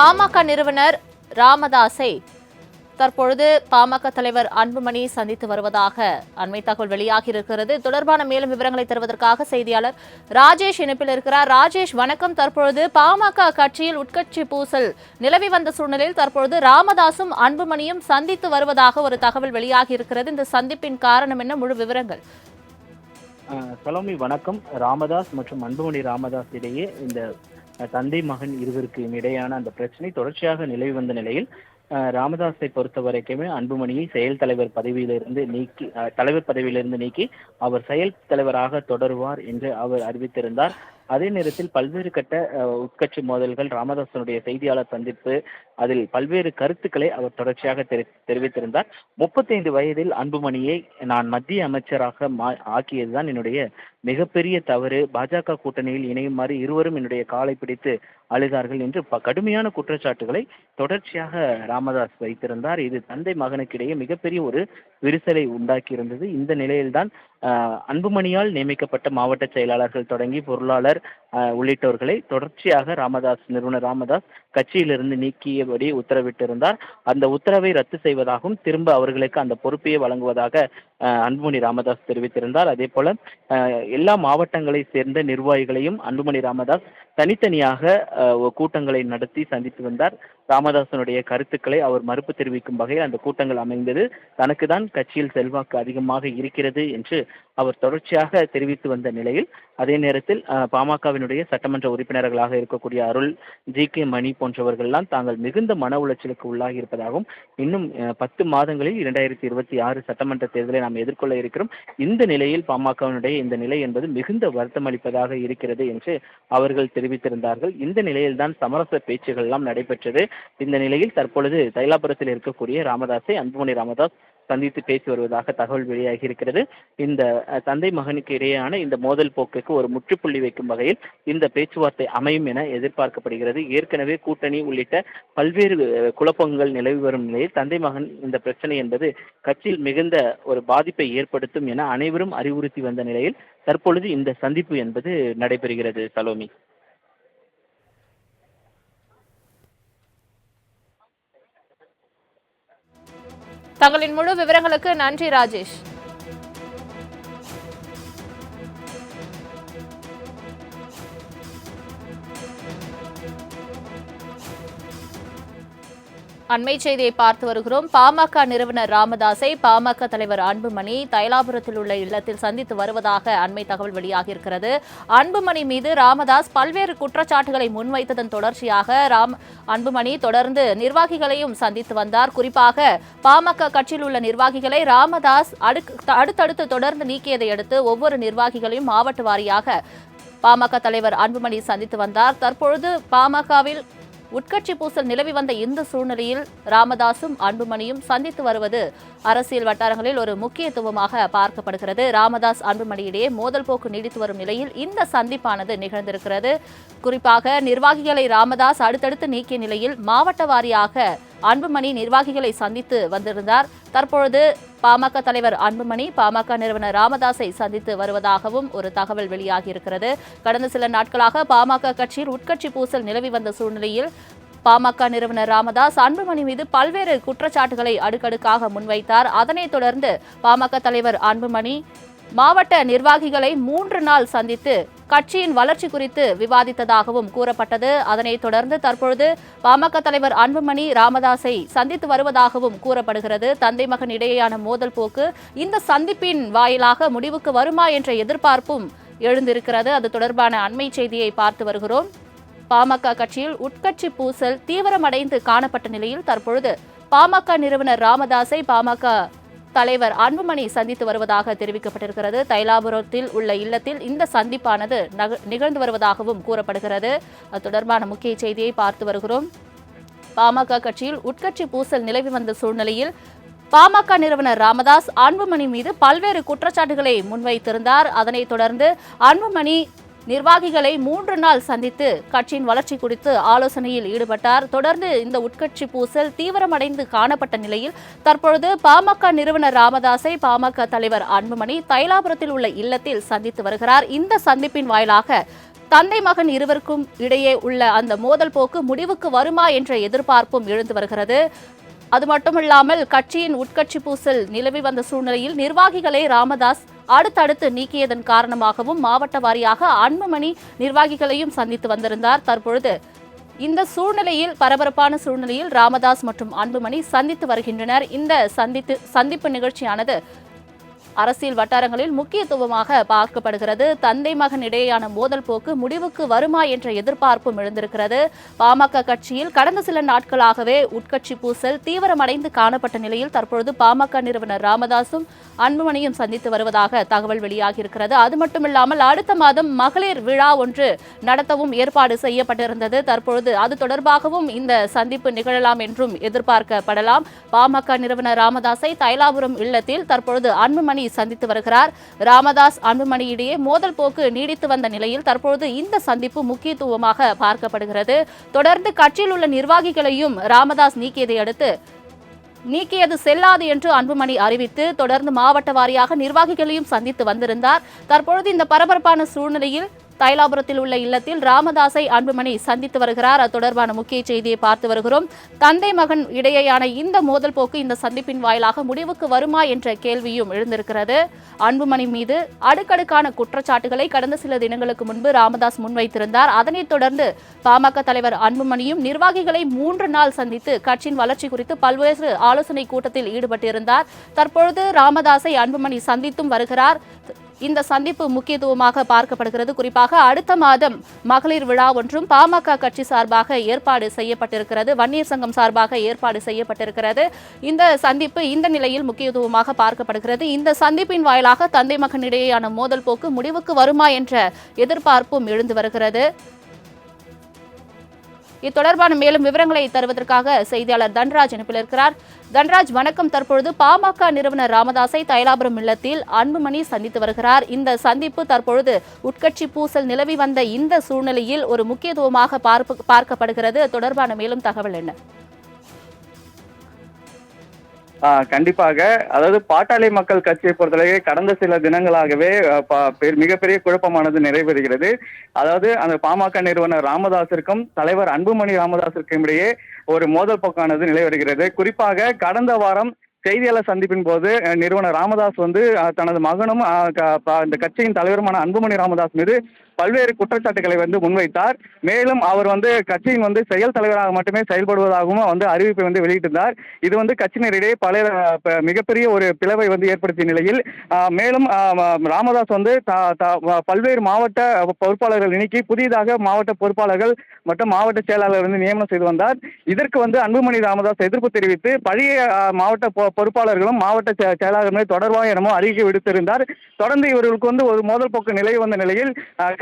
பாமக நிறுவனர் ராமதாஸை தற்பொழுது பாமக தலைவர் அன்புமணி சந்தித்து வருவதாக அண்மை தகவல் வெளியாகி இருக்கிறது தொடர்பான மேலும் விவரங்களை தருவதற்காக செய்தியாளர் ராஜேஷ் இணைப்பில் இருக்கிறார். ராஜேஷ் வணக்கம். தற்பொழுது பாமக கட்சியில் உட்கட்சி பூசல் நிலவி வந்த சூழ்நிலையில் தற்பொழுது ராமதாசும் அன்புமணியும் சந்தித்து வருவதாக ஒரு தகவல் வெளியாகியிருக்கிறது. இந்த சந்திப்பின் காரணம் என்ன? முழு விவரங்கள். சலோமி வணக்கம். ராமதாஸ் மற்றும் அன்புமணி ராமதாஸ் இடையே இந்த தந்தை மகன் இருவருக்கும் இடையான அந்த பிரச்சனை தொடர்ச்சியாக நிலவி வந்த நிலையில் அஹ், ராமதாஸை பொறுத்த வரைக்குமே அன்புமணியை செயல் தலைவர் பதவியிலிருந்து நீக்கி அஹ், தலைவர் பதவியிலிருந்து நீக்கி அவர் செயல் தலைவராக தொடருவார் என்று அவர் அறிவித்திருந்தார். அதே நேரத்தில் பல்வேறு கட்ட உட்கட்சி மோதல்கள் ராமதாசனுடைய செய்தியாளர் சந்திப்பு அதில் பல்வேறு கருத்துக்களை அவர் தொடர்ச்சியாக தெரிவித்திருந்தார். முப்பத்தைந்து வயதில் அன்புமணியை நான் மத்திய அமைச்சராக மா ஆக்கியதுதான் என்னுடைய மிகப்பெரிய தவறு. பாஜக கூட்டணியில் இணையுமாறு இருவரும் என்னுடைய காலை பிடித்து அழுதார்கள் என்று ப- கடுமையான குற்றச்சாட்டுகளை தொடர்ச்சியாக ராமதாஸ் வைத்திருந்தார். இது தந்தை மகனுக்கிடையே மிகப்பெரிய ஒரு விரிசலை உண்டாக்கியிருந்தது. இந்த நிலையில்தான் அன்புமணியால் நியமிக்கப்பட்ட மாவட்ட செயலாளர்கள் தொடங்கி பொருளாளர் உள்ளிட்டோர்களை தொடர்ச்சியாக ராமதாஸ் நிறுவனர் ராமதாஸ் கட்சியிலிருந்து நீக்கியபடி உத்தரவிட்டிருந்தார். அந்த உத்தரவை ரத்து செய்வதாகவும் திரும்ப அவர்களுக்கு அந்த பொறுப்பையே வழங்குவதாக அன்புமணி ராமதாஸ் தெரிவித்திருந்தார். அதே போல எல்லா மாவட்டங்களை சேர்ந்த நிர்வாகிகளையும் அன்புமணி ராமதாஸ் தனித்தனியாக கூட்டங்களை நடத்தி சந்தித்து வந்தார். ராமதாசனுடைய கருத்துக்களை அவர் மறுப்பு தெரிவிக்கும் வகையில் அந்த கூட்டங்கள் அமைந்தது. தனக்கு தான் கட்சியில் செல்வாக்கு அதிகமாக இருக்கிறது என்று அவர் தொடர்ச்சியாக தெரிவித்து வந்த நிலையில் அதே நேரத்தில் பாமகவினுடைய சட்டமன்ற உறுப்பினர்களாக இருக்கக்கூடிய அருள் ஜி. கே. மணி போன்றவர்கள்லாம் தாங்கள் மிகுந்த மன உளைச்சலுக்கு உள்ளாகி இருப்பதாகவும் இன்னும் பத்து மாதங்களில் இரண்டாயிரத்தி இருபத்தி ஆறு சட்டமன்ற தேர்தலை நாம் எதிர்கொள்ள இருக்கிறோம். இந்த நிலையில் பாமகவினுடைய இந்த நிலை என்பது மிகுந்த வருத்தம் அளிப்பதாக இருக்கிறது என்று அவர்கள் தெரிவித்திருந்தார்கள். இந்த நிலையில்தான் சமரச பேச்சுகள் எல்லாம் நடைபெற்றது. இந்த நிலையில் தற்பொழுது தைலாபுரத்தில் இருக்கக்கூடிய ராமதாஸை அன்புமணி ராமதாஸ் சந்தித்து பேசி வருவதாக தகவல் வெளியாகி இருக்கிறது. இந்த தந்தை மகனுக்கு இடையேயான இந்த மோதல் போக்குக்கு ஒரு முற்றுப்புள்ளி வைக்கும் வகையில் இந்த பேச்சுவார்த்தை அமையும் என எதிர்பார்க்கப்படுகிறது. ஏற்கனவே கூட்டணி உள்ளிட்ட பல்வேறு குழப்பங்கள் நிலவி வரும் நிலையில் தந்தை மகன் இந்த பிரச்சனை என்பது கட்சியில் மிகுந்த ஒரு பாதிப்பை ஏற்படுத்தும் என அனைவரும் அறிவுறுத்தி வந்த நிலையில் தற்பொழுது இந்த சந்திப்பு என்பது நடைபெறுகிறது. சலோமி. தங்களின் முழு விவரங்களுக்கு நன்றி ராஜேஷ். அண்மை செய்தியை பார்த்து வருகிறோம். பாமக நிறுவனர் ராமதாஸை பாமக தலைவர் அன்புமணி தைலாபுரத்தில் உள்ள இல்லத்தில் சந்தித்து வருவதாக அண்மை தகவல் வெளியாகியிருக்கிறது. அன்புமணி மீது ராமதாஸ் பல்வேறு குற்றச்சாட்டுகளை முன்வைத்ததன் தொடர்ச்சியாக ராம் அன்புமணி தொடர்ந்து நிர்வாகிகளையும் சந்தித்து வந்தார். குறிப்பாக பாமக கட்சியில் உள்ள நிர்வாகிகளை ராமதாஸ் அடுத்தடுத்து தொடர்ந்து நீக்கியதை அடுத்து ஒவ்வொரு நிர்வாகிகளையும் மாவட்ட வாரியாக பாமக தலைவர் அன்புமணி சந்தித்து வந்தார். தற்பொழுது பாமகவில் உட்கட்சி பூசல் நிலவி வந்த இந்த சூழ்நிலையில் ராமதாசும் அன்புமணியும் சந்தித்து வருவது அரசியல் வட்டாரங்களில் ஒரு முக்கியத்துவமாக பார்க்கப்படுகிறது. ராமதாஸ் அன்புமணியிடையே மோதல் போக்கு நீடித்து வரும் நிலையில் இந்த சந்திப்பானது நிகழ்ந்திருக்கிறது. குறிப்பாக நிர்வாகிகளை ராமதாஸ் அடுத்தடுத்து நீக்கிய நிலையில் மாவட்ட வாரியாக அன்புமணி நிர்வாகிகளை சந்தித்து வந்திருந்தார். தற்பொழுது பாமக தலைவர் அன்புமணி பாமக நிறுவனர் ராமதாஸை சந்தித்து வருவதாகவும் ஒரு தகவல் வெளியாகியிருக்கிறது. கடந்த சில நாட்களாக பாமக கட்சியில் உட்கட்சி பூசல் நிலவி வந்த சூழ்நிலையில் பாமக நிறுவனர் ராமதாஸ் அன்புமணி மீது பல்வேறு குற்றச்சாட்டுகளை அடுக்கடுக்காக முன்வைத்தார். அதனைத் தொடர்ந்து பாமக தலைவர் அன்புமணி மாவட்ட நிர்வாகிகளை மூன்று நாள் சந்தித்து கட்சியின் வளர்ச்சி குறித்து விவாதித்ததாகவும் கூறப்பட்டது. அதனைத் தொடர்ந்து தற்பொழுது பாமக தலைவர் அன்புமணி ராமதாஸை சந்தித்து வருவதாகவும் கூறப்படுகிறது. தந்தை மகன் இடையேயான மோதல் போக்கு இந்த சந்திப்பின் வாயிலாக முடிவுக்கு வருமா என்ற எதிர்பார்ப்பும் எழுந்திருக்கிறது. அது தொடர்பான அண்மை செய்தியை பார்த்து வருகிறோம். பாமக கட்சியில் உட்கட்சி பூசல் தீவிரமடைந்து காணப்பட்ட நிலையில் தற்பொழுது பாமக நிறுவனர் ராமதாஸை பாமக தலைவர் அன்புமணி சந்தித்து வருவதாக தெரிவிக்கப்பட்டிருக்கிறது. தைலாபுரத்தில் உள்ள இல்லத்தில் இந்த சந்திப்பானது நக- நிகழ்ந்து வருவதாகவும் கூறப்படுகிறது. அது தொடர்பான முக்கிய செய்தியை பார்த்து வருகிறோம். பாமக கட்சியில் உட்கட்சி பூசல் நிலவி வந்த சூழ்நிலையில் பாமக நிறுவனர் ராமதாஸ் அன்புமணி மீது பல்வேறு குற்றச்சாட்டுகளை முன்வைத்திருந்தார். அதனைத் தொடர்ந்து அன்புமணி நிர்வாகிகளை மூன்று நாள் சந்தித்து கட்சியின் வளர்ச்சி குறித்து ஆலோசனையில் ஈடுபட்டார். தொடர்ந்து இந்த உட்கட்சி பூசல் தீவிரமடைந்து காணப்பட்ட நிலையில் தற்பொழுது பாமக நிறுவனர் ராமதாஸை பாமக தலைவர் அன்புமணி தைலாபுரத்தில் உள்ள இல்லத்தில் சந்தித்து வருகிறார். இந்த சந்திப்பின் வாயிலாக தந்தை மகன் இருவருக்கும் இடையே உள்ள அந்த மோதல் போக்கு முடிவுக்கு வருமா என்ற எதிர்பார்ப்பும் எழுந்து வருகிறது. அது மட்டுமில்லாமல் கட்சியின் உட்கட்சி பூசல் நிலவி வந்த சூழ்நிலையில் நிர்வாகிகளை ராமதாஸ் அடுத்தடுத்து நீக்கியதன் காரணமாகவும் மாவட்ட வாரியாக அன்புமணி நிர்வாகிகளையும் சந்தித்து வந்திருந்தார். தற்பொழுது இந்த சூழ்நிலையில் பரபரப்பான சூழ்நிலையில் ராமதாஸ் மற்றும் அன்புமணி சந்தித்து வருகின்றனர். இந்த சந்தித்து சந்திப்பு நிகழ்ச்சியானது அரசியல் வட்டாரங்களில் முக்கியத்துவமாக பார்க்கப்படுகிறது. தந்தை மகன் இடையேயான மோதல் போக்கு முடிவுக்கு வருமா என்ற எதிர்பார்ப்பும் எழுந்திருக்கிறது. பாமக கட்சியில் கடந்த சில நாட்களாகவே உட்கட்சி பூசல் தீவிரமடைந்து காணப்பட்ட நிலையில் தற்பொழுது பாமக நிறுவனர் ராமதாசும் அன்புமணியும் சந்தித்து வருவதாக தகவல் வெளியாகியிருக்கிறது. அது மட்டுமில்லாமல் அடுத்த மாதம் மகளிர் விழா ஒன்று நடத்தவும் ஏற்பாடு செய்யப்பட்டிருந்தது. தற்பொழுது அது தொடர்பாகவும் இந்த சந்திப்பு நிகழலாம் என்றும் எதிர்பார்க்கப்படலாம். பாமக நிறுவனர் ராமதாஸை தைலாபுரம் இல்லத்தில் தற்பொழுது அன்புமணி சந்தித்து வருகிறார். ராமதாஸ் அன்புமணி இடையே மோதல் போக்கு நீடித்து வந்த நிலையில் தற்பொழுது இந்த சந்திப்பு முக்கியத்துவமாக பார்க்கப்படுகிறது. தொடர்ந்து கட்சியில் உள்ள நிர்வாகிகளையும் ராமதாஸ் நீக்கியதை அடுத்து நீக்கியது செல்லாது என்று அன்புமணி அறிவித்து தொடர்ந்து மாவட்ட வாரியாக நிர்வாகிகளையும் சந்தித்து வந்திருந்தார். தற்பொழுது இந்த பரபரப்பான சூழ்நிலையில் தைலாபுரத்தில் உள்ள இல்லத்தில் ராமதாஸை அன்புமணி சந்தித்து வருகிறார். அது தொடர்பான முக்கிய செய்தியை பார்த்து வருகிறோம். தந்தை மகன் இடையேயான இந்த மோதல் போக்கு இந்த சந்திப்பின் வாயிலாக முடிவுக்கு வருமா என்ற கேள்வியும் எழுந்திருக்கிறது. அன்புமணி மீது அடுக்கடுக்கான குற்றச்சாட்டுகளை கடந்த சில தினங்களுக்கு முன்பு ராமதாஸ் முன்வைத்திருந்தார். அதனைத் தொடர்ந்து பாமக தலைவர் அன்புமணியும் நிர்வாகிகளை மூன்று நாள் சந்தித்து கட்சியின் வளர்ச்சி குறித்து பல்வேறு ஆலோசனை கூட்டத்தில் ஈடுபட்டிருந்தார். தற்பொழுது ராமதாஸை அன்புமணி சந்தித்தும் வருகிறார். இந்த சந்திப்பு முக்கியத்துவமாக பார்க்கப்படுகிறது. குறிப்பாக அடுத்த மாதம் மகளிர் விழா ஒன்றும் பாமக கட்சி சார்பாக ஏற்பாடு செய்யப்பட்டிருக்கிறது. வன்னியர் சங்கம் சார்பாக ஏற்பாடு செய்யப்பட்டிருக்கிறது. இந்த சந்திப்பு இந்த நிலையில் முக்கியத்துவமாக பார்க்கப்படுகிறது. இந்த சந்திப்பின் வாயிலாக தந்தை மகனிடையேயான மோதல் போக்கு முடிவுக்கு வருமா என்ற எதிர்பார்ப்பும் எழுந்து வருகிறது. இது தொடர்பான மேலும் விவரங்களை தருவதற்காக செய்தியாளர் தன்ராஜ் அனுப்பியிருக்கிறார் தன்ராஜ் வணக்கம். தற்பொழுது பாமக நிறுவனர் ராமதாஸை தைலாபுரம் இல்லத்தில் அன்புமணி சந்தித்து வருகிறார். இந்த சந்திப்பு தற்பொழுது உட்கட்சி பூசல் நிலவி வந்த இந்த சூழ்நிலையில் ஒரு முக்கியத்துவமாக பார்ப்பு பார்க்கப்படுகிறது. தொடர்பான மேலும் தகவல் என்ன? கண்டிப்பாக. அதாவது பாட்டாளி மக்கள் கட்சியை பொறுத்தவரை கடந்த சில தினங்களாகவே மிகப்பெரிய குழப்பமானது நிறைவேறுகிறது. அதாவது அந்த பாமக நிறுவனர் ராமதாஸிற்கும் தலைவர் அன்புமணி ராமதாஸிற்கும் இடையே ஒரு மோதல் போக்கானது நிலைவருகிறது குறிப்பாக கடந்த வாரம் செய்தியாளர் சந்திப்பின் போது நிறுவனர் ராமதாஸ் வந்து தனது மகனும் க- இந்த கட்சியின் தலைவருமான அன்புமணி ராமதாஸ் மீது பல்வேறு குற்றச்சாட்டுகளை வந்து முன்வைத்தார். மேலும் அவர் வந்து கட்சியின் வந்து செயல் தலைவராக மட்டுமே செயல்படுவதாகவும் வந்து அறிவிப்பை வந்து வெளியிட்டிருந்தார். இது வந்து கட்சியினரிடையே பல மிகப்பெரிய ஒரு பிளவை வந்து ஏற்படுத்திய நிலையில் மேலும் ராமதாஸ் வந்து பல்வேறு மாவட்ட பொறுப்பாளர்கள் நீக்கி புதிதாக மாவட்ட பொறுப்பாளர்கள் மற்றும் மாவட்ட செயலாளர் வந்து நியமனம் செய்து வந்தார். இதற்கு வந்து அன்புமணி ராமதாஸ் எதிர்ப்பு தெரிவித்து பழைய மாவட்ட பொ- பொறுப்பாளர்களும் மாவட்ட செயலாளர்களும் தொடர்பாக எனமோ அறிக்கை விடுத்திருந்தார். தொடர்ந்து இவர்களுக்கு வந்து ஒரு மோதல் போக்கு நிலை வந்த நிலையில்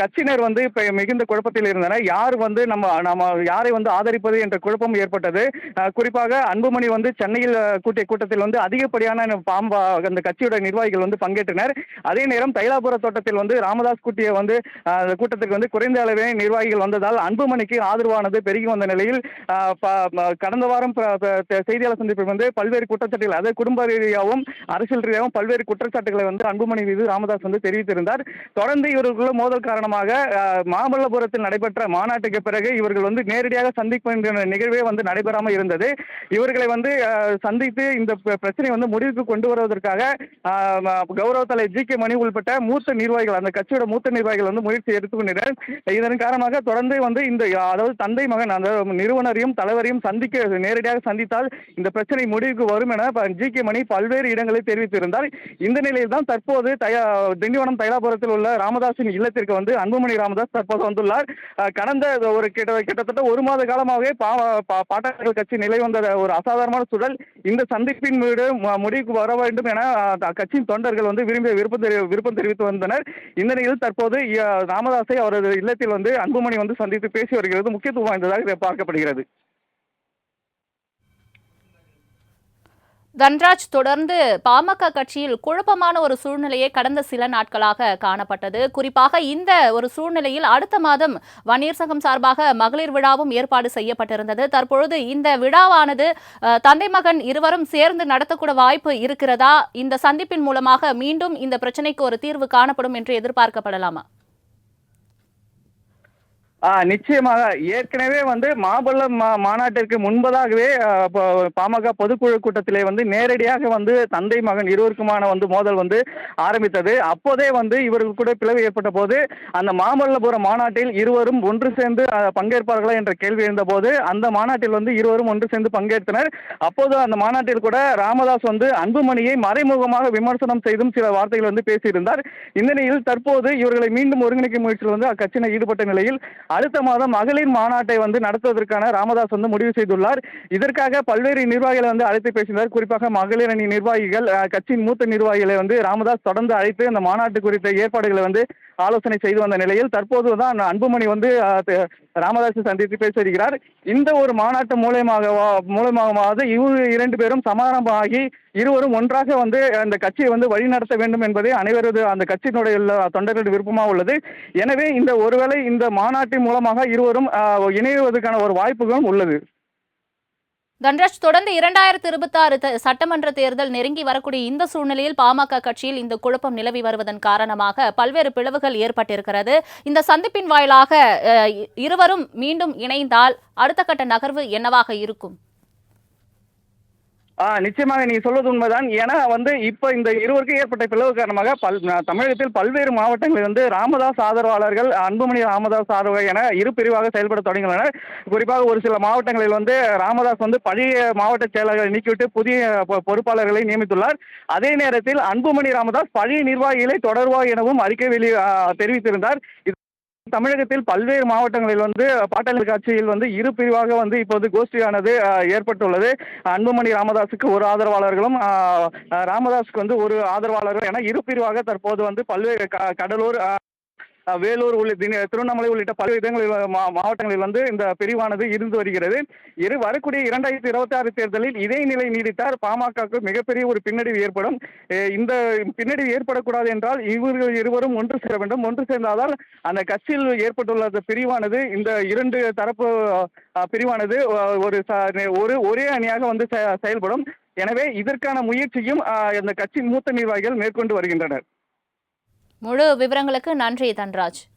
கட்சியினர் வந்து இப்ப மிகுந்த குழப்பத்தில் இருந்தனர். யார் வந்து நம்ம நம்ம யாரை வந்து ஆதரிப்பது என்ற குழப்பம் ஏற்பட்டது. குறிப்பாக அன்புமணி வந்து சென்னையில் கூட்டிய கூட்டத்தில் வந்து அதிகப்படியான பாம்பா அந்த கட்சியோட நிர்வாகிகள் வந்து பங்கேற்றனர். அதே நேரம் தைலாபுர தோட்டத்தில் வந்து ராமதாஸ் கூட்டிய வந்து அந்த கூட்டத்துக்கு வந்து குறைந்த அளவே நிர்வாகிகள் வந்ததால் அன்புமணிக்கு ஆதரவானது பெருகி வந்த நிலையில் கடந்த வாரம் செய்தியாளர் சந்திப்பில் வந்து பல்வேறு குற்றச்சாட்டுகள் அதாவது குடும்ப ரீதியாகவும் அரசியல் ரீதியாகவும் பல்வேறு குற்றச்சாட்டுகளை வந்து அன்புமணி மீது ராமதாஸ் வந்து தெரிவித்திருந்தார். தொடர்ந்து இவர்களுக்குள்ள மோதல் காரணமாக காரணமாக மாமல்லபுரத்தில் நடைபெற்ற மாநாட்டுக்கு பிறகு இவர்கள் வந்து நேரடியாக சந்திக்கின்ற நிகழ்வே வந்து நடைபெறாமல் இருந்தது. இவர்களை வந்து சந்தித்து இந்த பிரச்சனை வந்து முடிவுக்கு கொண்டு வருவதற்காக கௌரவ தலை ஜி கே மணி உள்பட்ட மூத்த நிர்வாகிகள் அந்த கட்சியோட மூத்த நிர்வாகிகள் வந்து முயற்சி எடுத்துக்கொண்டனர். இதன் காரணமாக தொடர்ந்து வந்து இந்த அதாவது தந்தை மகன் அந்த நிறுவனரையும் தலைவரையும் சந்திக்க நேரடியாக சந்தித்தால் இந்த பிரச்சனை முடிவுக்கு வரும் என ஜி கே மணி பல்வேறு இடங்களில் தெரிவித்திருந்தார். இந்த நிலையில் தான் தற்போது தயா திண்டிவனம் தைலாபுரத்தில் உள்ள ராமதாசின் இல்லத்திற்கு வந்து அன்புமணி ராமதாஸ் தற்போது வந்துள்ளார். கடந்த ஒரு கிட்ட கிட்டத்தட்ட ஒரு மாத காலமாகவே பா- பாட்டாளர்கள் கட்சி நிலை வந்த ஒரு அசாதாரணமான சூழல். இந்த சந்திப்பின் வீடு முடிவுக்கு வர வேண்டும் என கட்சியின் தொண்டர்கள் வந்து விரும்பி விருப்பம் தெரி விருப்பம் தெரிவித்து வந்தனர். இந்த நிலையில் தற்போது ராமதாசை ராமதாஸை அவரது இல்லத்தில் வந்து அன்புமணி வந்து சந்தித்து பேசி வருகிறது. முக்கியத்துவம் வாய்ந்ததாக பார்க்கப்படுகிறது. தன்ராஜ் தொடர்ந்து பாமக கட்சியில் குழப்பமான ஒரு சூழ்நிலையே கடந்த சில நாட்களாக காணப்பட்டது. குறிப்பாக இந்த ஒரு சூழ்நிலையில் அடுத்த மாதம் வன்னியர் சங்கம் சார்பாக மகளிர் விழாவும் ஏற்பாடு செய்யப்பட்டிருந்தது. தற்பொழுது இந்த விழாவானது தந்தை மகன் இருவரும் சேர்ந்து நடத்தக்கூட வாய்ப்பு இருக்கிறதா? இந்த சந்திப்பின் மூலமாக மீண்டும் இந்த பிரச்சனைக்கு ஒரு தீர்வு காணப்படும் என்று எதிர்பார்க்கப்படலாமா? ஆ நிச்சயமாக. ஏற்கனவே வந்து மாபல்லம் மா மாநாட்டிற்கு முன்பதாகவே பாமக பொதுக்குழு கூட்டத்திலே வந்து நேரடியாக வந்து தந்தை மகன் இருவருக்குமான வந்து மோதல் வந்து ஆரம்பித்தது. அப்போதே வந்து இவர்கள் கூட பிளவு ஏற்பட்ட போது அந்த மாமல்லபுரம் மாநாட்டில் இருவரும் ஒன்று சேர்ந்து பங்கேற்பார்களா என்ற கேள்வி எழுந்தபோது அந்த மாநாட்டில் வந்து இருவரும் ஒன்று சேர்ந்து பங்கேற்றனர் அப்போது அந்த மாநாட்டில் கூட ராமதாஸ் வந்து அன்புமணியை மறைமுகமாக விமர்சனம் செய்தும் சில வார்த்தைகள் வந்து பேசியிருந்தார். இந்த நிலையில் தற்போது இவர்களை மீண்டும் ஒருங்கிணைக்கும் முயற்சியில் வந்து அக்கட்சியினர் ஈடுபட்ட நிலையில் அடுத்த மாதம் மகளிர் மாநாட்டை வந்து நடத்துவதற்கான ராமதாஸ் வந்து முடிவு செய்துள்ளார். இதற்காக பல்வேறு நிர்வாகிகளை வந்து அழைத்து பேசினார். குறிப்பாக மகளிர் அணி நிர்வாகிகள் கட்சியின் மூத்த நிர்வாகிகளை வந்து ராமதாஸ் தொடர்ந்து அழைத்து அந்த மாநாட்டு குறித்த ஏற்பாடுகளை வந்து ஆலோசனை செய்து வந்த நிலையில் தற்போது தான் அன்புமணி வந்து ராமதாஸை சந்தித்து பேசியிருக்கிறார் இந்த ஒரு மாநாட்டு மூலயமாக மூலமாகவாவது இவங்க இரண்டு பேரும் சமாதானமாகி இருவரும் ஒன்றாக வந்து அந்த கட்சியை வந்து வழிநடத்த வேண்டும் என்பதே அனைவரது அந்த கட்சியினுடைய உள்ள தொண்டர்களுடைய விருப்பமாக உள்ளது. எனவே இந்த ஒருவேளை இந்த மாநாட்டின் மூலமாக இருவரும் இணைவதற்கான ஒரு வாய்ப்புகளும் உள்ளது. தன்ராஜ் தொடர்ந்து இரண்டாயிரத்தி இருபத்தாறு சட்டமன்ற தேர்தல் நெருங்கி வரக்கூடிய இந்த சூழ்நிலையில் பாமக கட்சியில் இந்த குழப்பம் நிலவி வருவதன் காரணமாக பல்வேறு பிளவுகள் ஏற்பட்டிருக்கிறது. இந்த சந்திப்பின் வாயிலாக இருவரும் மீண்டும் இணைந்தால் அடுத்த கட்ட நகர்வு என்னவாக இருக்கும்? ஆ நிச்சயமாக நீங்க சொல்வது உண்மைதான். ஏன்னா வந்து இப்போ இந்த இருவருக்கும் ஏற்பட்ட பிளவு காரணமாக பல் தமிழகத்தில் பல்வேறு மாவட்டங்களில் வந்து ராமதாஸ் ஆதரவாளர்கள் அன்புமணி ராமதாஸ் ஆதரவு என இரு பிரிவாக செயல்பட தொடங்கியுள்ளனர். குறிப்பாக ஒரு சில மாவட்டங்களில் வந்து ராமதாஸ் வந்து பழைய மாவட்ட செயலாளர்களை நீக்கிவிட்டு புதிய பொ- பொறுப்பாளர்களை நியமித்துள்ளார். அதே நேரத்தில் அன்புமணி ராமதாஸ் பழைய நிர்வாகிகளை தொடர்வார் எனவும் அறிக்கை வெளி தெரிவித்திருந்தார். இது தமிழகத்தில் பல்வேறு மாவட்டங்களில் வந்து பாட்டாளி கட்சியில் வந்து இரு பிரிவாக வந்து இப்போது கோஷ்டியானது ஏற்பட்டுள்ளது. அன்புமணி ராமதாஸுக்கு ஒரு ஆதரவாளர்களும் ராமதாஸுக்கு வந்து ஒரு ஆதரவாளர்கள் என இரு பிரிவாக தற்போது வந்து பல்வேறு க- கடலூர் வேலூர் உள்ளிட்ட தின- திருவண்ணாமலை உள்ளிட்ட பல்வேறு இடங்களில் மா- மாவட்டங்களில் வந்து இந்த பிரிவானது இருந்து வருகிறது. இரு வரக்கூடிய இரண்டாயிரத்தி இருபத்தி ஆறு தேர்தலில் இதே நிலை நீடித்தார் பாமகவுக்கு மிகப்பெரிய ஒரு பின்னடைவு ஏற்படும். இந்த பின்னடைவு ஏற்படக்கூடாது என்றால் இவர்கள் இருவரும் ஒன்று சேர வேண்டும். ஒன்று சேர்ந்தால் அந்த கட்சியில் ஏற்பட்டுள்ள அந்த பிரிவானது இந்த இரண்டு தரப்பு பிரிவானது ஒரு ஒரு ஒரே அணியாக வந்து செ- செயல்படும். எனவே இதற்கான முயற்சியும் அந்த கட்சியின் மூத்த நிர்வாகிகள் மேற்கொண்டு வருகின்றனர். முழு விவரங்களுக்கு நன்றி தன்ராஜ்.